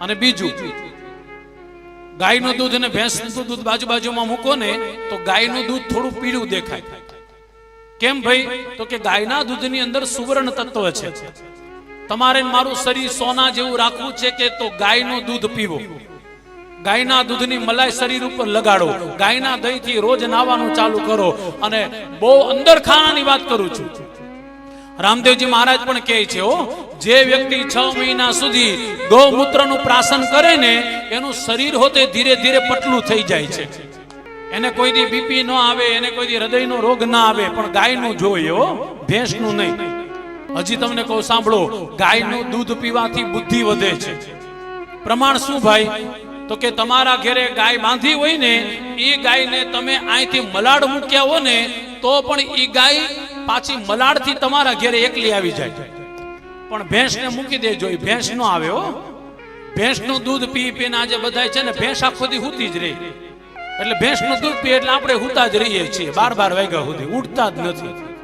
અને બીજું, ગાયનું દૂધ અને ભેંસનું દૂધ બાજુ બાજુમાં મૂકો ને, તો ગાયનું દૂધ થોડું પીળું દેખાય. કેમ ભાઈ? તો કે ગાયના દૂધની અંદર સુવર્ણ તત્વ છે. તમારે મારું શરીર સોના જેવું રાખવું છે કે તો ગાયનું દૂધ પીવો. ગાયના દૂધની મલાઈ શરીર ઉપર લગાડો. ગાયના દહીંથી રોજ નાવાનું ચાલુ કરો. અને બહુ અંદર ખાનાની વાત કરું છું. રામદેવજી મહારાજ પણ કહે છે, હો, જે વ્યક્તિ છ મહિના સુધી ગૌમૂત્રનું પ્રાસન કરે ને, એનું શરીર હોતે ધીરે ધીરે પટલું થઈ જાય છે. એને કોઈ દી બીપી ન આવે, એને કોઈ દી હૃદયનો રોગ ના આવે, પણ ગાયનું જોઈએ, હો, ભેંસનું નહીં. હજી તમને કહું, સાંભળો, ગાયનું દૂધ પીવાથી બુદ્ધિ વધે છે. પ્રમાણ શું ભાઈ? તો કે તમારા ઘરે ગાય બાંધી હોય ને એ ગાયને તમે અહીંથી મલાડ મૂક્યા હો ને, તો પણ એ ગાય પાછી મલાડથી તમારા ઘરે એકલી આવી જાય. પણ ભેંસને મૂકી દેજો, એ ભેંસ નો આવે હો. ભેંસનું દૂધ પી પીને આજે બધાય છે ને ભેંસ આખો દી હુતી જ રહી. એટલે ભેંસનું દૂધ પીએ એટલે આપણે હુતા જ રહીએ છીએ. બાર બાર વાગ્યા સુધી ઉઠતા જ નથી.